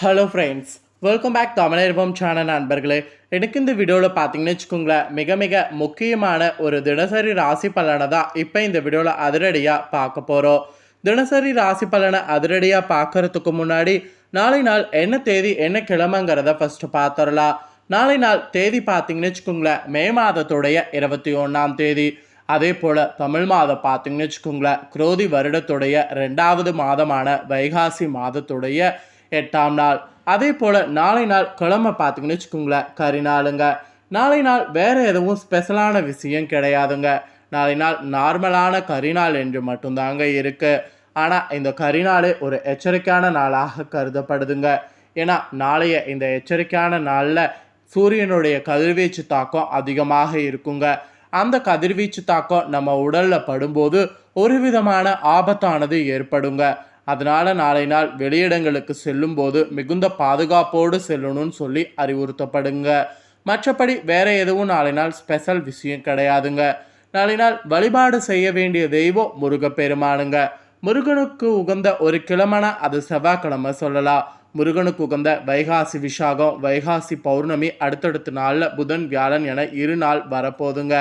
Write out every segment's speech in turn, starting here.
Hello friends welcome back Tamilarvam channel நண்பர்களே. எனக்கு இந்த வீடியோவில் பார்த்தீங்கன்னு வச்சுக்கோங்களேன் மிக மிக முக்கியமான ஒரு தினசரி ராசி பலனை தான் இப்போ இந்த வீடியோவில் அதிரடியாக பார்க்க போகிறோம் தினசரி ராசி பலனை அதிரடியாக பார்க்கறதுக்கு முன்னாடி நாளை நாள் என்ன தேதி என்ன கிழமைங்கிறத ஃபஸ்ட்டு பார்த்துடலாம் நாளை நாள் தேதி பார்த்தீங்கன்னு வச்சுக்கோங்களேன் மே மாதத்துடைய இருபத்தி ஒன்றாம் தேதி. அதே போல் தமிழ் மாதம் பார்த்தீங்கன்னு வச்சுக்கோங்களேன் குரோதி வருடத்துடைய ரெண்டாவது மாதமான வைகாசி மாதத்துடைய எட்டாம் நாள். அதே போல் நாளை நாள் கிழமை பார்த்தீங்கன்னு வச்சுக்கோங்களேன் கரிநாளுங்க நாளை நாள் வேறு எதுவும் ஸ்பெஷலான விஷயம் கிடையாதுங்க. நாளை நாள் நார்மலான கரிநாள் என்று மட்டும்தாங்க இருக்குது ஆனால் இந்த கரிநாளே ஒரு எச்சரிக்கையான நாளாக கருதப்படுதுங்க. ஏன்னா நாளைய இந்த எச்சரிக்கையான நாளில் சூரியனுடைய கதிர்வீச்சு தாக்கம் அதிகமாக இருக்குங்க. அந்த கதிர்வீச்சு தாக்கம் நம்ம உடலில் படும்போது ஒரு விதமான ஆபத்தானது ஏற்படுங்க. அதனால நாளை நாள் வெளியிடங்களுக்கு செல்லும்போது மிகுந்த பாதுகாப்போடு செல்லணும்னு சொல்லி அறிவுறுத்தப்படுங்க. மற்றபடி வேற எதுவும் நாளை நாள் ஸ்பெஷல் விஷயம் கிடையாதுங்க. நாளை நாள் வழிபாடு செய்ய வேண்டிய தெய்வம் முருகப்பெருமானுங்க. முருகனுக்கு உகந்த ஒரு கிழமைனா அது செவ்வாய்க்கிழமை சொல்லலாம். முருகனுக்கு உகந்த வைகாசி விஷாகம் வைகாசி பௌர்ணமி அடுத்தடுத்த நாளில் புதன் வியாழன் என இரு நாள் வரப்போதுங்க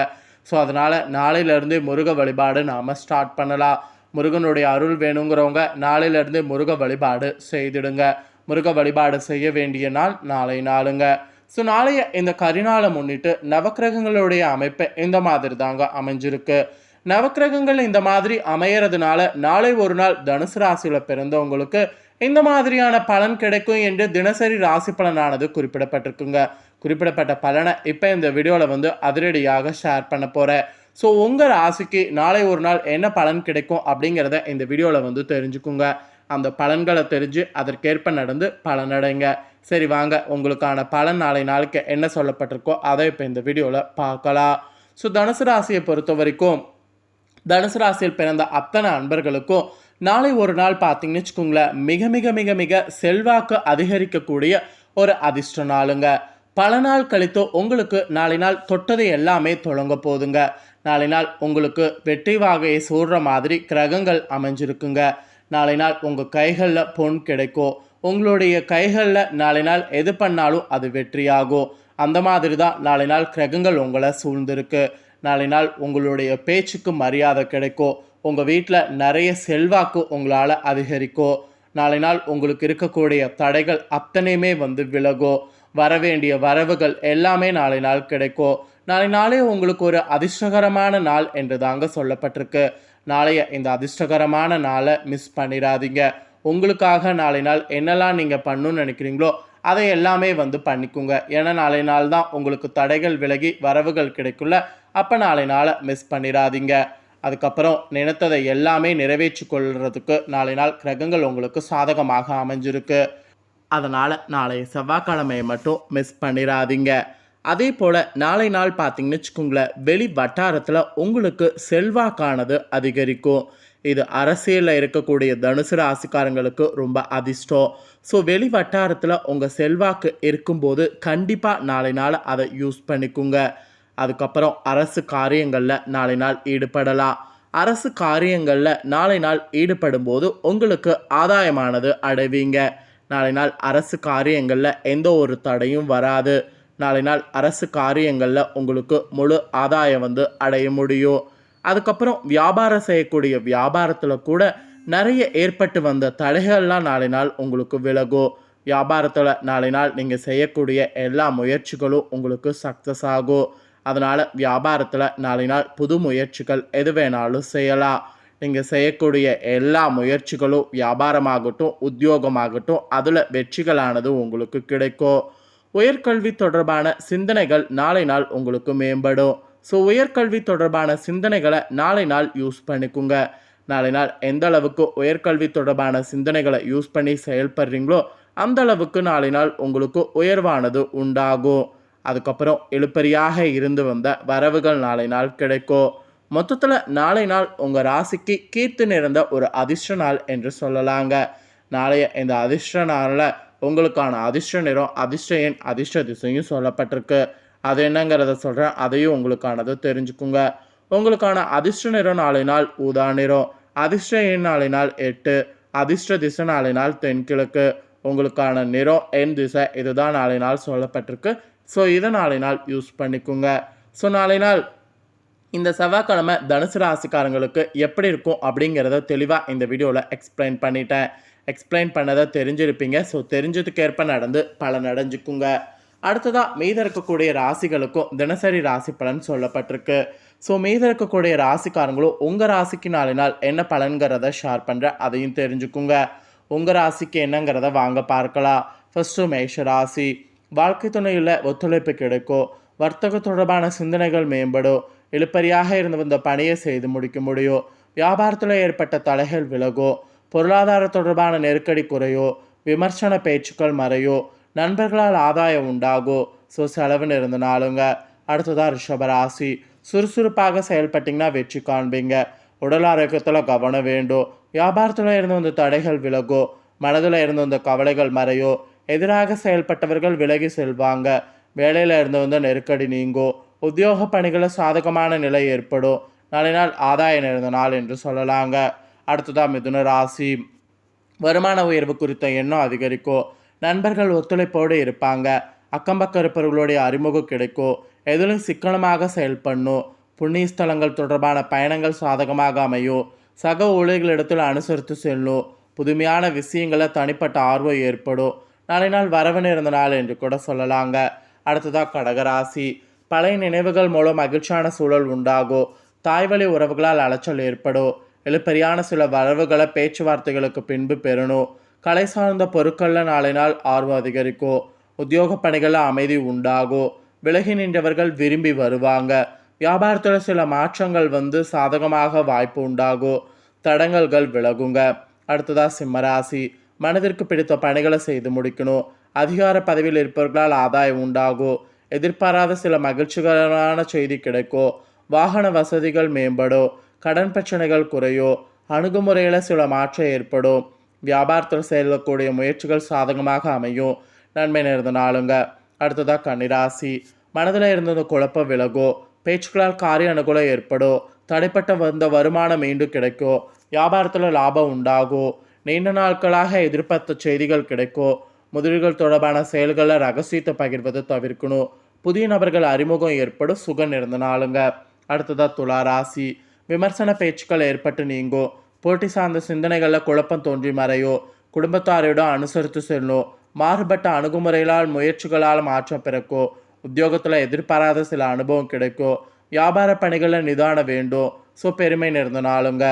ஸோ அதனால் நாளையிலேருந்தே முருக வழிபாடு நாம் ஸ்டார்ட் பண்ணலாம். முருகனுடைய அருள் வேணுங்கிறவங்க நாளையிலிருந்து முருக வழிபாடு செய்திடுங்க. முருக வழிபாடு செய்ய வேண்டிய நாள் நாளை நாளுங்க. ஸோ நாளைய இந்த கரிநாளை முன்னிட்டு நவக்கிரகங்களுடைய அமைப்பு இந்த மாதிரி தாங்க அமைஞ்சிருக்கு. நவக்கிரகங்கள் இந்த மாதிரி அமையறதுனால நாளை ஒரு நாள் தனுசு ராசியில் பிறந்தவங்களுக்கு இந்த மாதிரியான பலன் கிடைக்கும் என்று தினசரி ராசி பலனானது குறிப்பிடப்பட்டிருக்குங்க. குறிப்பிடப்பட்ட பலனை இப்போ இந்த வீடியோவில் வந்து அதிரடியாக ஷேர் பண்ண போகிறேன் ஸோ உங்கள் ராசிக்கு நாளை ஒரு நாள் என்ன பலன் கிடைக்கும் அப்படிங்கிறத இந்த வீடியோவில் வந்து தெரிஞ்சுக்குங்க. அந்த பலன்களை தெரிஞ்சு அதற்கேற்ப நடந்து பலனடைங்க சரி வாங்க. உங்களுக்கான பலன் நாளை நாளுக்கு என்ன சொல்லப்பட்டிருக்கோ அதை இப்போ இந்த வீடியோவில் பார்க்கலாம். ஸோ தனுசு ராசியை பொறுத்த வரைக்கும் தனுசு ராசியில் பிறந்த அத்தனை அன்பர்களுக்கும் நாளை ஒரு நாள் பார்த்தீங்கன்னு வச்சுக்கோங்களேன் மிக மிக மிக மிக செல்வாக்கு அதிகரிக்கக்கூடிய ஒரு அதிர்ஷ்ட நாளுங்க. பல நாள் கழித்து உங்களுக்கு நாளை நாள் தொட்டது எல்லாமே தொடங்க போதுங்க நாளை நாள் உங்களுக்கு வெற்றி வாகையை சூடுற மாதிரி கிரகங்கள் அமைஞ்சிருக்குங்க. நாளை நாள் உங்கள் கைகளில் பொன் கிடைக்கும். உங்களுடைய கைகளில் நாளை நாள் எது பண்ணாலும் அது வெற்றியாகும். அந்த மாதிரி தான் நாளை நாள் கிரகங்கள் உங்களை சூழ்ந்திருக்கு. நாளை நாள் உங்களுடைய பேச்சுக்கு மரியாதை கிடைக்கும். உங்கள் வீட்டில் நிறைய செல்வாக்கு உங்களால் அதிகரிக்கும். நாளை நாள் உங்களுக்கு இருக்கக்கூடிய தடைகள் அத்தனையுமே வந்து விலகும். வரவேண்டிய வரவுகள் எல்லாமே நாளை நாள் கிடைக்கும். நாளை நாளே உங்களுக்கு ஒரு அதிர்ஷ்டகரமான நாள் என்று தாங்க சொல்லப்பட்டிருக்கு. நாளைய இந்த அதிர்ஷ்டகரமான நாளை மிஸ் பண்ணிடாதீங்க. உங்களுக்காக நாளை நாள் என்னெல்லாம் நீங்கள் பண்ணணும்னு நினைக்கிறீங்களோ அதை எல்லாமே வந்து பண்ணிக்கோங்க. ஏன்னா நாளை நாள் தான் உங்களுக்கு தடைகள் விலகி வரவுகள் கிடைக்குள்ள அப்போ நாளை நாளை மிஸ் பண்ணிடாதீங்க. அதுக்கப்புறம் நினைத்ததை எல்லாமே நிறைவேற்றி கொள்கிறதுக்கு நாளை நாள் கிரகங்கள் உங்களுக்கு சாதகமாக அமைஞ்சிருக்கு. அதனால் நாளை செவ்வாய்க்கிழமையை மட்டும் மிஸ் பண்ணிடாதீங்க அதே போல் நாளை நாள் பார்த்தீங்கன்னு வச்சுக்கோங்களேன் வெளி வட்டாரத்தில் உங்களுக்கு செல்வாக்கானது அதிகரிக்கும். இது அரசியலில் இருக்கக்கூடிய தனுசு ராசிக்காரங்களுக்கு ரொம்ப அதிர்ஷ்டம். ஸோ வெளி வட்டாரத்தில் உங்கள் செல்வாக்கு இருக்கும்போது கண்டிப்பாக நாளை நாள் அதை யூஸ் பண்ணிக்கோங்க. அதுக்கப்புறம் அரசு காரியங்களில் நாளை நாள் ஈடுபடலாம். அரசு காரியங்களில் நாளை நாள் ஈடுபடும் போது உங்களுக்கு ஆதாயமானது அடைவீங்க. நாளை நாள் அரசு காரியங்களில் எந்த ஒரு தடையும் வராது. நாளை நாள் அரசு காரியங்களில் உங்களுக்கு முழு ஆதாயம் வந்து அடைய முடியும். அதுக்கப்புறம் வியாபாரம் செய்யக்கூடிய வியாபாரத்தில் கூட நிறைய ஏற்பட்டு வந்த தடைகள்லாம் நாளை நாள் உங்களுக்கு விலகும். வியாபாரத்தில் நாளை நாள் நீங்கள் செய்யக்கூடிய எல்லா முயற்சிகளும் உங்களுக்கு சக்ஸஸ் ஆகும். அதனால் வியாபாரத்தில் நாளை நாள் புது முயற்சிகள் எது வேணாலும் செய்யலாம். நீங்கள் செய்யக்கூடிய எல்லா முயற்சிகளும் வியாபாரமாகட்டும் உத்தியோகமாகட்டும் அதில் வெற்றிகளானது உங்களுக்கு கிடைக்கும். உயர்கல்வி தொடர்பான சிந்தனைகள் நாளை நாள் உங்களுக்கு மேம்படும். ஸோ உயர்கல்வி தொடர்பான சிந்தனைகளை நாளை நாள் யூஸ் பண்ணிக்குங்க. நாளை நாள் எந்த அளவுக்கு உயர்கல்வி தொடர்பான சிந்தனைகளை யூஸ் பண்ணி செயல்படுறீங்களோ அந்த அளவுக்கு நாளை நாள் உங்களுக்கு உயர்வானது உண்டாகும். அதுக்கப்புறம் எழுப்பறியாக இருந்து வந்த வரவுகள் நாளை நாள் கிடைக்கும். மொத்தத்தில் நாளை நாள் உங்கள் ராசிக்கு கீர்த்து நிறைந்த ஒரு அதிர்ஷ்ட நாள் என்று சொல்லலாங்க. நாளைய இந்த அதிர்ஷ்ட நாளில் உங்களுக்கான அதிர்ஷ்ட நிறம் அதிர்ஷ்ட எண் அதிர்ஷ்ட திசையும் சொல்லப்பட்டிருக்கு. அது என்னங்கிறத சொல்கிறேன் அதையும் உங்களுக்கானது தெரிஞ்சுக்குங்க. உங்களுக்கான அதிர்ஷ்ட நிறம் நாளை நாள் ஊதா நிறம் அதிர்ஷ்ட எண் நாளை நாள் எட்டு அதிர்ஷ்ட திசை நாளை நாள் தென்கிழக்கு. உங்களுக்கான நிறம் எண் திசை இதுதான் நாளை நாள் சொல்லப்பட்டிருக்கு. ஸோ இதை நாளை நாள் யூஸ் பண்ணிக்கோங்க. ஸோ நாளை நாள் இந்த செவ்வாய்க்கிழமை தனுசு ராசிக்காரங்களுக்கு எப்படி இருக்கும் அப்படிங்கிறத தெளிவாக இந்த வீடியோவில் எக்ஸ்பிளைன் பண்ணிட்டேன். எக்ஸ்பிளைன் பண்ணதை தெரிஞ்சிருப்பீங்க. ஸோ தெரிஞ்சதுக்கேற்ப நடந்து பலன் அடைஞ்சுக்குங்க. அடுத்ததாக மீத இருக்கக்கூடிய ராசிகளுக்கும் தினசரி ராசி பலன் சொல்லப்பட்டிருக்கு. ஸோ மீத இருக்கக்கூடிய ராசிக்காரங்களும் உங்கள் ராசிக்கு நாலு நாள் என்ன பலன்கிறத ஷேர் பண்ணுற அதையும் தெரிஞ்சுக்குங்க. உங்கள் ராசிக்கு என்னங்கிறத வாங்க பார்க்கலாம். ஃபஸ்ட்டு மேஷ ராசி. வாழ்க்கை துணையில் ஒத்துழைப்பு கிடைக்கும். வர்த்தக தொடர்பான சிந்தனைகள் மேம்படும். இழுப்பறியாக இருந்து வந்த பணியை செய்து முடிக்க முடியும் வியாபாரத்தில் ஏற்பட்ட தலைகள் விலகும் பொருளாதார தொடர்பான நெருக்கடி குறையோ? விமர்சன பேச்சுக்கள் மறையோ? நண்பர்களால் ஆதாயம் உண்டாகும் ஸோ செலவுன்னு இருந்தனாலுங்க அடுத்ததாக ரிஷபராசி. சுறுசுறுப்பாக செயல்பட்டிங்கன்னா வெற்றி காண்பீங்க. உடல் ஆரோக்கியத்தில் கவனம் வேண்டும் வியாபாரத்தில் இருந்து வந்த தடைகள் விலகோ? மனதில் இருந்து வந்த கவலைகள் மறையோ? எதிராக செயல்பட்டவர்கள் விலகி செல்வாங்க. வேலையில் இருந்து வந்த நெருக்கடி நீங்கும் உத்தியோக பணிகளில் சாதகமான நிலை ஏற்படும். நாளை நாள் ஆதாயம் நிறைந்த நாள் என்று சொல்லலாங்க. அடுத்ததாக மிதுன ராசி. வருமான உயர்வு குறித்த எண்ணம் அதிகரிக்கும். நண்பர்கள் ஒத்துழைப்போடு இருப்பாங்க. அக்கம்பக்கம் இருப்பவர்களுடைய அறிமுகம் கிடைக்கும். எதிலும் சிக்கனமாக செயல்படணும். புண்ணிய ஸ்தலங்கள் தொடர்பான பயணங்கள் சாதகமாக அமையும். சக ஊழியர்களிடத்தில் அனுசரித்து செல்லும். புதுமையான விஷயங்களை தனிப்பட்ட ஆர்வம் ஏற்படும். நாளை நாள் வரவன் இருந்த நாள் என்று கூட சொல்லலாங்க. அடுத்ததாக கடகராசி. பழைய நினைவுகள் மூலம் மகிழ்ச்சியான சூழல் உண்டாகும் தாய்வழி உறவுகளால் அலைச்சல் ஏற்படும். எழுப்பறியான சில வரவுகளை பேச்சுவார்த்தைகளுக்கு பின்பு பெறணும். கலை சார்ந்த பொருட்களில் நாளை நாள் ஆர்வம் அதிகரிக்கும் உத்தியோக பணிகளில் அமைதி உண்டாகும் விலகி நின்றவர்கள் விரும்பி வருவாங்க. வியாபாரத்தில் சில மாற்றங்கள் வந்து சாதகமாக வாய்ப்பு உண்டாகும் தடங்கல்கள் விலகுங்க. அடுத்ததாக சிம்மராசி. மனதிற்கு பிடித்த பணிகளை செய்து முடிக்கணும். அதிகார பதவியில் இருப்பவர்களால் ஆதாயம் உண்டாகும் எதிர்பாராத சில மகிழ்ச்சிகரமான செய்தி கிடைக்கும் வாகன வசதிகள் மேம்படும் கடன் பிரச்சனைகள் குறையும் அணுகுமுறையில் சில மாற்றம் ஏற்படும் வியாபாரத்தில் செயல்படக்கூடிய முயற்சிகள் சாதகமாக அமையும் நன்மை நேர்ந்த நாளுங்க. அடுத்ததாக கன்னிராசி. மனதில் இருந்த குழப்பம் விலகும் பேச்சுக்களால் காரிய அனுகூலம் ஏற்படும் தடைப்பட்ட வந்த வருமானம் மீண்டும் கிடைக்கும் வியாபாரத்தில் லாபம் உண்டாகும் நீண்ட நாட்களாக எதிர்பார்த்த செய்திகள் கிடைக்கும் முதலீடுகள் தொடர்பான செயல்களை ரகசியத்தை பகிர்வதை தவிர்க்கணும். புதிய நபர்கள் அறிமுகம் ஏற்படும் சுகம் இருந்த நாளுங்க. அடுத்ததாக துலா ராசி. விமர்சன பேச்சுக்கள் ஏற்பட்டு நீங்கும். போட்டி சார்ந்த சிந்தனைகளில் குழப்பம் தோன்றி மறையோ குடும்பத்தாரிடம் அனுசரித்து செல்லும். மாறுபட்ட அணுகுமுறைகளால் முயற்சிகளால் மாற்றம் பிறக்கும். உத்தியோகத்தில் எதிர்பாராத சில அனுபவம் கிடைக்கும். வியாபார பணிகளில் நிதானம் வேண்டும். ஸோ பெருமை நிறந்தனாலுங்க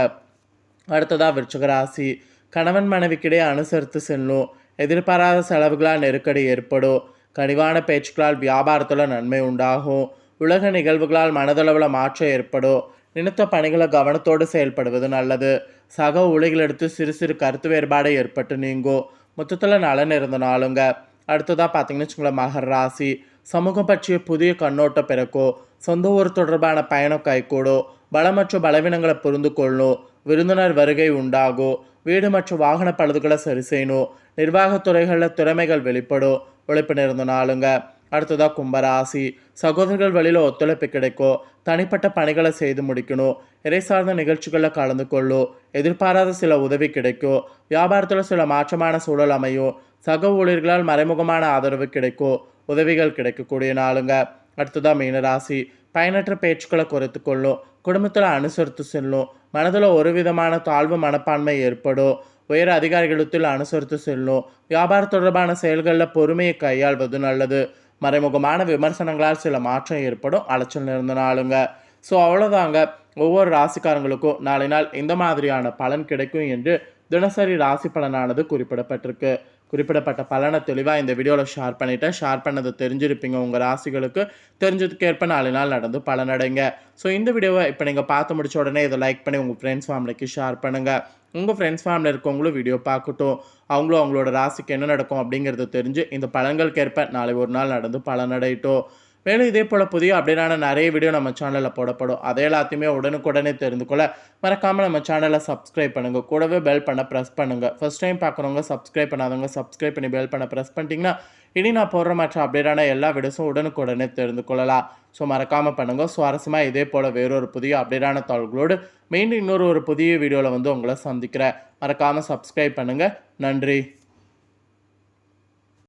அடுத்ததாக விருச்சகராசி கணவன் மனைவிக்கிடையே அனுசரித்து செல்லும். எதிர்பாராத செலவுகளால் நெருக்கடி ஏற்படும். கனிவான பேச்சுக்களால் வியாபாரத்தில் நன்மை உண்டாகும். உலக நிகழ்வுகளால் மனதளவில் மாற்றம் ஏற்படும். நினைத்த பணிகளை கவனத்தோடு செயல்படுவது நல்லது. சக ஊழிகளிடத்து சிறு சிறு கருத்து வேறுபாடு ஏற்பட்டு நீங்கும். மொத்தத்தில் நலன் இருந்தனாலுங்க அடுத்ததாக பார்த்தீங்கன்னு வச்சுக்கோங்களேன் மகர் ராசி. சமூகம் பற்றிய புதிய கண்ணோட்டம் பிறக்கும். சொந்த ஊர் தொடர்பான பயணம் கைகூடும். பலம் மற்றும் பலவீனங்களை புரிந்து கொள்ளணும் விருந்தினர் வருகை உண்டாகும் வீடு மற்றும் வாகன பழுதுகளை சரி செய்யணும் நிர்வாகத்துறைகளில் திறமைகள் வெளிப்படும் உழைப்பு நிறந்த நாளுங்க. அடுத்ததாக கும்பராசி. சகோதரர்கள் வழியில் ஒத்துழைப்பு கிடைக்கும் தனிப்பட்ட பணிகளை செய்து முடிக்கணும் இறை சார்ந்த நிகழ்ச்சிகளில் கலந்து கொள்ளும் எதிர்பாராத சில உதவி கிடைக்கும் வியாபாரத்தில் சில மாற்றமான சூழல் அமையும் சக ஊழியர்களால் மறைமுகமான ஆதரவு கிடைக்கும் உதவிகள் கிடைக்கக்கூடிய நாளுங்க. அடுத்ததாக மீனராசி. பயனற்ற பேச்சுக்களை குறைத்து கொள்ளும் குடும்பத்தில் அனுசரித்து செல்லும் மனதில் ஒரு விதமான தாழ்வு மனப்பான்மை ஏற்படும் உயர் அதிகாரிகளிடத்தில் அனுசரித்து செல்லும் வியாபார தொடர்பான செயல்களில் பொறுமையை கையாள்வது நல்லது. மறைமுகமான விமர்சனங்களால் சில மாற்றம் ஏற்படும் அலைச்சல் நிறந்த நாளுங்க. ஸோ அவ்வளோதாங்க ஒவ்வொரு ராசிக்காரங்களுக்கும் நாளை நாள் இந்த மாதிரியான பலன் கிடைக்கும் என்று தினசரி ராசி பலனானது குறிப்பிடப்பட்டிருக்கு. குறிப்பிடப்பட்ட பலனை தெளிவாக இந்த வீடியோவில் ஷேர் பண்ணிவிட்டேன் ஷேர் பண்ணதை தெரிஞ்சிருப்பீங்க. உங்கள் ராசிகளுக்கு தெரிஞ்சதுக்கேற்ப நாலு நாள் நடந்து பலனடைங்க. ஸோ இந்த வீடியோவை இப்போ நீங்கள் பார்த்து முடிச்ச உடனே இதை லைக் பண்ணி உங்கள் ஃப்ரெண்ட்ஸ் ஃபேமிலிக்கு ஷேர் பண்ணுங்கள் உங்கள் ஃப்ரெண்ட்ஸ் ஃபேமிலி இருக்கவங்களும் வீடியோ பார்க்கட்டும். அவங்களும் அவங்களோட ராசிக்கு என்ன நடக்கும் அப்படிங்கிறத தெரிஞ்சு இந்த பலன்களுக்கேற்ப நாளை ஒரு நாள் நடந்து பலனடையட்டும். மேலும் இதே போல் புதிய அப்டேட்டான நிறைய வீடியோ நம்ம சேனலில் போடப்படும். அதை எல்லாத்தையுமே உடனுக்குடனே தெரிந்து கொள்ள மறக்காமல் நம்ம சேனலை சப்ஸ்கிரைப் பண்ணுங்கள் கூடவே பெல் பண்ண ப்ரெஸ் பண்ணுங்கள் ஃபஸ்ட் டைம் பார்க்குறவங்க சப்ஸ்கிரைப் பண்ணாதவங்க சப்ஸ்கிரைப் பண்ணி பெல் பண்ண ப்ரெஸ் பண்ணிட்டீங்கன்னா இனி நான் போடுற மற்ற அப்டேட்டான எல்லா வீடியோஸும் உடனுக்குடனே தெரிந்து கொள்ளலாம். ஸோ மறக்காமல் பண்ணுங்கள் சுவாரஸ்யமாக இதே போல் வேறொரு புதிய அப்டேட்டான தாள்களோடு மீண்டும் இன்னொரு ஒரு புதிய வீடியோவில் வந்து உங்களை சந்திக்கிறேன். மறக்காமல் சப்ஸ்கிரைப் பண்ணுங்கள் நன்றி.